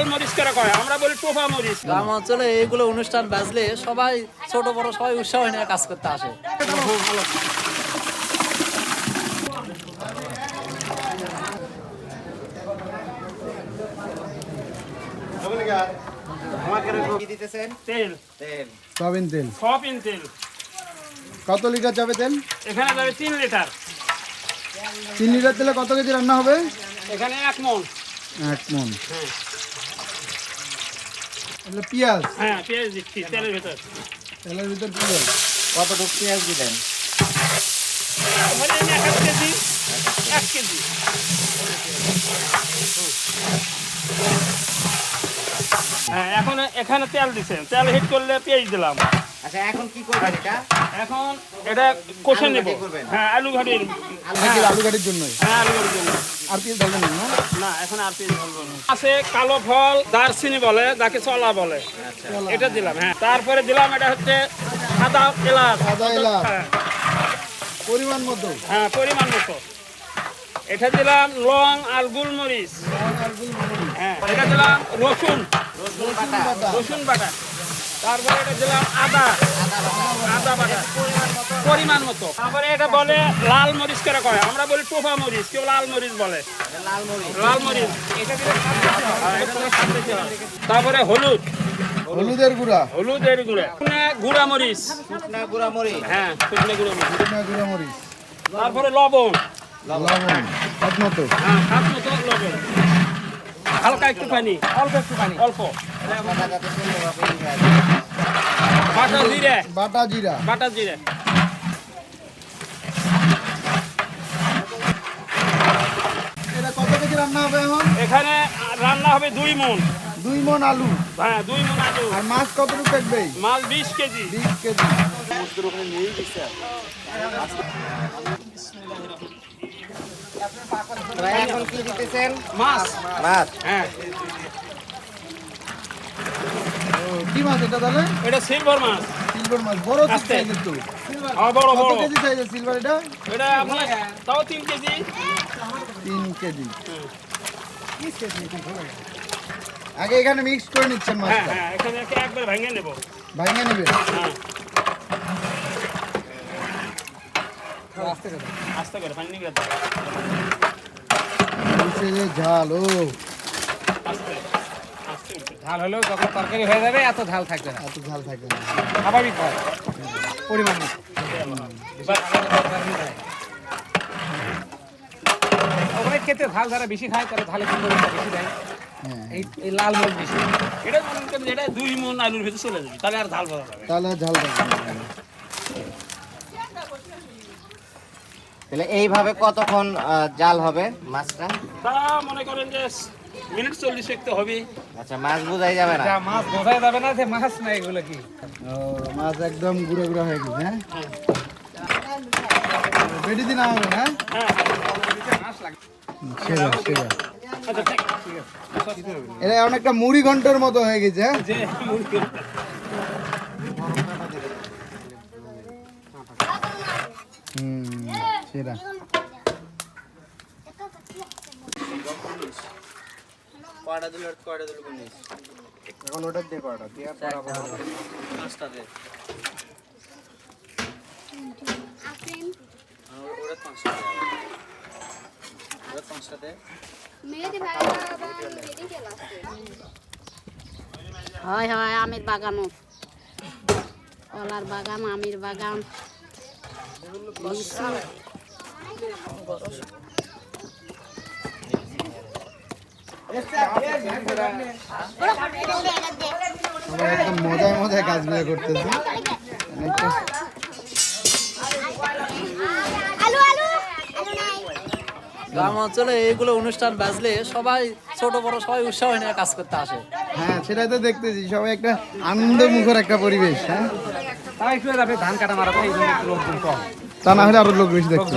লাল মরিচ করে কয়? আমরা বলি টোফা মরিচ। গ্রাম অঞ্চলে এইগুলো অনুষ্ঠান বাজলে সবাই ছোট বড় সবাই উৎসাহ নিয়ে কাজ করতে আসে। তেল। তেল। সয়াবিন তেল। সয়াবিন তেল। কত লিটার যাবে তেল? এখানে যাবে তিন লিটার। তিন লিটার তেলে কত কেজি রান্না হবে? এখানে এক মন। এক মন। হ্যাঁ তাহলে পেঁয়াজ। হ্যাঁ পেঁয়াজ দিচ্ছি তেলের ভিতর। তেলের ভিতর পেঁয়াজ কতটুকু পেঁয়াজ দিলেন? এক কেজি এক কেজি। হ্যাঁ এখন এখানে তেল দিছেন। তেল হিট করলে পেঁয়াজ দিলাম। আচ্ছা এখন কি করবেন এটা? এখন এটা কষে নেব। হ্যাঁ আলু ঘাটির আলু গাড়ির জন্যই। হ্যাঁ আলু ঘাটির জন্য আর ঢালবেন না না? এখন আর পেঁয়াজ ঢালবো না। আছে কালো ফল দারচিনি বলে যাকে চলা বলে। এটা দিলাম হ্যাঁ। তারপরে দিলাম এটা হচ্ছে সাদা এলাচ। সাদা এলাচ। হ্যাঁ, পরিমাণ মতো? হ্যাঁ পরিমাণ মতো। এটা দিলাম লং আর গুলমরিচ। হ্যাঁ এটা দিলাম রসুন। রসুন বাটা। তারপরে এটা দিলাম আদা। আদা বাটা। পরিমাণ মতো। তারপরে এটা বলে লাল মরিচ করে কয়। আমরা বলি টোফা মরিচ কেউ লাল মরিচ বলে। লাল মরিচ। হয়। হ্যাঁ, হয়। তারপরে হলুদ। হলুদের গুঁড়া। হলুদের গুঁড়া। গুঁড়া মরিচ। গুঁড়া মরিচ। হ্যাঁ শুকনা গুঁড়া মরিচ। গুঁড়া মরিচ। তারপরে লবণ। লবণ। মতো। হ্যাঁ হাত মতো লবণ। হালকা একটু পানি অল্প। একটু পানি অল্প পাতা যাতে সুন্দরভাবে ই হয়। বাটা জিরে। বাটা জিরা। বাটা জিরে। কত কেজি রান্না হবে এখন? এখানে রান্না হবে দুই মন। দুই মন আলু। হ্যাঁ দুই মন আলু। আর মাছ কতটুকু থাকবে? মাছ বিশ কেজি। বিশ কেজি। তো এখন কি দিতেছেন মাছ। মাছ। হ্যাঁ ও, কি মাছ এটা তাহলে? এটা সিলভার মাছ। সিলভার মাছ বড় আস্তে। সাইজের তো। হ্যাঁ বড় বড়। কেজি সাইজের সিলভার এটা? এটা আপনার তাও তিন কেজি। তিন কেজি। আগে এখানে মিক্স করে নিচ্ছেন হ্যাঁ মাছটা। হ্যাঁ এখানে একে একবার ভেঙে নেব। ভাঙে নেবে হ্যাঁ। আস্তে করে। পানি নিয়ে দাও ঝাল ও। আস্তে আস্তে। ঝাল হলেও যখন তরকারি হয়ে যাবে এত ঝাল থাকবে না। এত ঝাল থাকে না। স্বাভাবিক হয়। পরিমাণ মতো ওখানে খেতে ঝাল যারা বেশি খায় তারা ঝালের সুন্দরতা বেশি দেয়। হ্যাঁ। এই এই লাল মরিচ বেশি। এটা দুই মন আলুর ভিতরে চলে যাবে তাহলে আর ঝাল তাহলে ঝাল তাহলে এইভাবে কতক্ষণ আহ, জাল হবে মাছটা? তা মনে করেন যে মিনিট চল্লিশ একটু হবে আচ্ছা মাছ বোঝাই যাবে না। মাছ বোঝাই যাবে না যে মাছ না এগুলো কি? মাছ একদম গুঁড়ো গুঁড়ো হয়ে গেছে হ্যাঁ? বেডি দিন হবে না হ্যাঁ? সেরা সেরা আচ্ছা ঠিক এটা অনেকটা মুড়ি ঘণ্টার মতো হয়ে গেছে হ্যাঁ যে মুরগি হুম সেরা এখন ওটা কয়টা মেয়েদি ভাই মেয়েদি গেল হয় হয় আমের বাগানও কলার বাগান আমের বাগান লিচু সবাই একদম মজায় মজায় কাজগুলো করতেছে অনেকটা আলু আলু আলু নাই গ্রাম অঞ্চলে এইগুলো অনুষ্ঠান বাজলে সবাই ছোট বড় সবাই উৎসাহ নিয়ে কাজ করতে আসে। হ্যাঁ সেটাই তো দেখতেছি। সবাই একটা আনন্দ মুখর একটা পরিবেশ হ্যাঁ? তাই একটু আপনি ধান কাটা মারা এই জন্য লোকজন কম। তা না হলে আরও লোক বেশি দেখতে।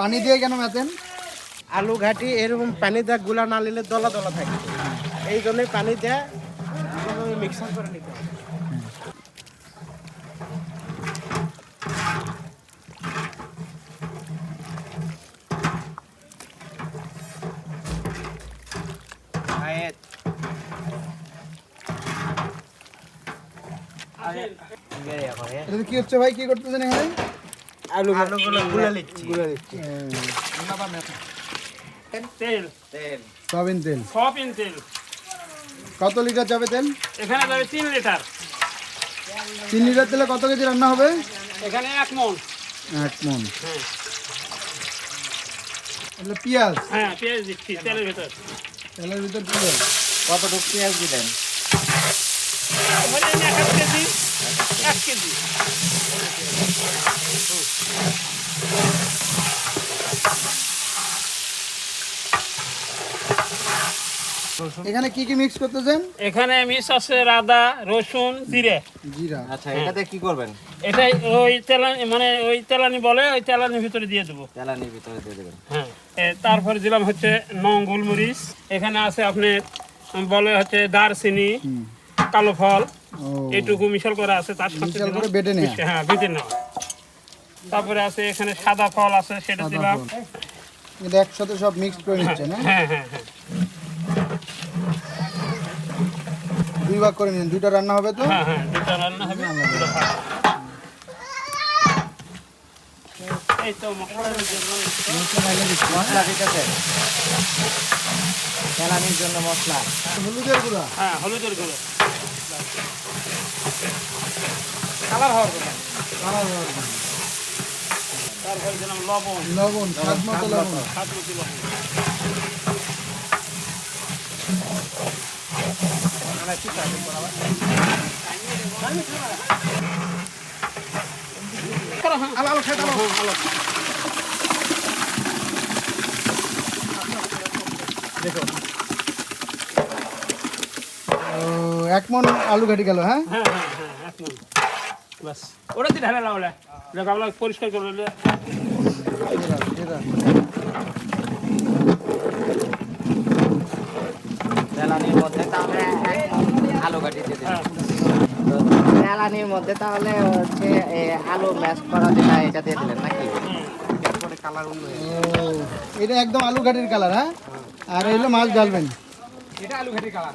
পানি দিয়ে কেন মেতেন? আলু ঘাটি, এরকম পানি দেয়গুলা না নিলে দলা দলা থাকে। এই জন্যই পানি দেয় মিক্সার করে নিতে হবে এটা কি হচ্ছে ভাই? কি করতেছেন এখানে? আলু আলুগুলো গুলা নিচ্ছি। গুঁড়া দিচ্ছি। তেল। সয়াবিন তেল। সয়াবিন তেল। কত লিটার যাবে তেল? এখানে যাবে তিন লিটার। তিন লিটার তেলে কত কেজি রান্না হবে? এখানে এক মন। এক মন। হ্যাঁ। পেঁয়াজ। হ্যাঁ পেঁয়াজ দিচ্ছি তেলের ভেতর। তেলের ভিতর কতটুকু পেঁয়াজ দিলেন? এক কেজি এক কেজি। এখানে কি কি মিক্স করতেছেন? এখানে মিক্স আছে আদা রসুন জিরে। জিরা। আচ্ছা এটাতে কি করবেন? এটাই ওই তেলানি মানে ওই তেলানি বলে ওই তেলানির ভিতরে দিয়ে দেবো। জ্বালানির ভিতরে দিয়ে দেবেন। হ্যাঁ। তারপরে দিলাম হচ্ছে নং গোলমরিচ। এখানে আছে আপনি বলে হচ্ছে দারচিনি কালো ফল। ও। এইটুকু মিশাল করা আছে তার সাথে। হ্যাঁ বেটে নেওয়া। তারপরে আছে এখানে সাদা ফল আছে সেটা দিলাম। এটা একসাথে সব মিক্স করে নিচ্ছেন হ্যাঁ হ্যাঁ হ্যাঁ হ্যাঁ। দুই ভাগ করে নিন দুইটা রান্না হবে তো? হ্যাঁ হ্যাঁ দুটা রান্না হবে মশলার জন্য জন্য মশলা হলুদের গুঁড়া। হ্যাঁ হলুদের গুঁড়ো। কালার হওয়ার কথা। কালার হওয়ার জন্য। তারপরে দিলাম লবণ লবণ স্বাদ মতো সাত মতো ও, এক মন আলু ঘাটি গেল হ্যাঁ? হ্যাঁ হ্যাঁ হ্যাঁ এক মিনিট বাস ওটা দিয়ে ঢালে লাউলে দেখ আমরা পরিষ্কার করে। জ্বালানির মধ্যে তাহলে আলু কাটি দিয়ে হ্যাঁ। তো জ্বালানির মধ্যে তাহলে হচ্ছে এ, আলু ম্যাশ করা যেটা এটা দিয়ে দিলেন নাকি? ও এটা একদম আলু ঘাটির কালার হ্যাঁ? আর এগুলো মাছ ঢালবেন। এটা আলু কালার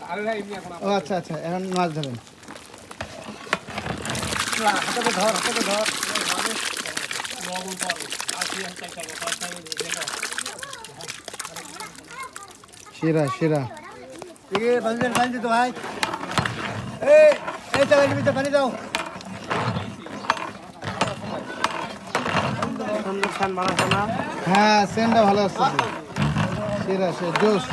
এখন ও আচ্ছা আচ্ছা এখন মাছ ঢালেন। সেরা সেরা সুন্দর ছান বানাতো না হ্যাঁ সেন্টটা ভালো আসতেছে সেরা সে জোস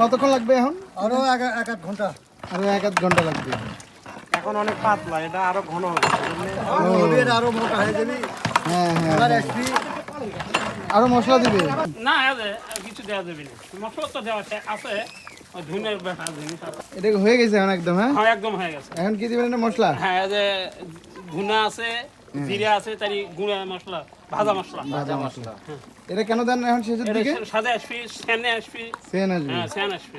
কতক্ষণ লাগবে এখন? আরও এক এক আধ ঘণ্টা। আরও এক আধ ঘণ্টা লাগবে। এখন অনেক পাতলা এটা আরও ঘন হবে। আরও মোটা হয়ে যাবে। হ্যাঁ হ্যাঁ হ্যাঁ। আরও মশলা দিবে? না কিছু দেওয়া যাবে না। মশলা তো দেওয়া আছে। এটা হয়ে গেছে এখন একদম হ্যাঁ? হ্যাঁ একদম হয়ে গেছে। এখন কি দিবেন এটা মশলা? হ্যাঁ এই যে ধুনা আছে জিরা আছে গুঁড়া মশলা ভাজা মশলা। ভাজা মশলা। এটা কেন দেন এখন শেষের এটা দিকে? সাদা আসবি স্যানে আসবি। সেন আসবে। হ্যাঁ আসবি।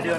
ভিডিও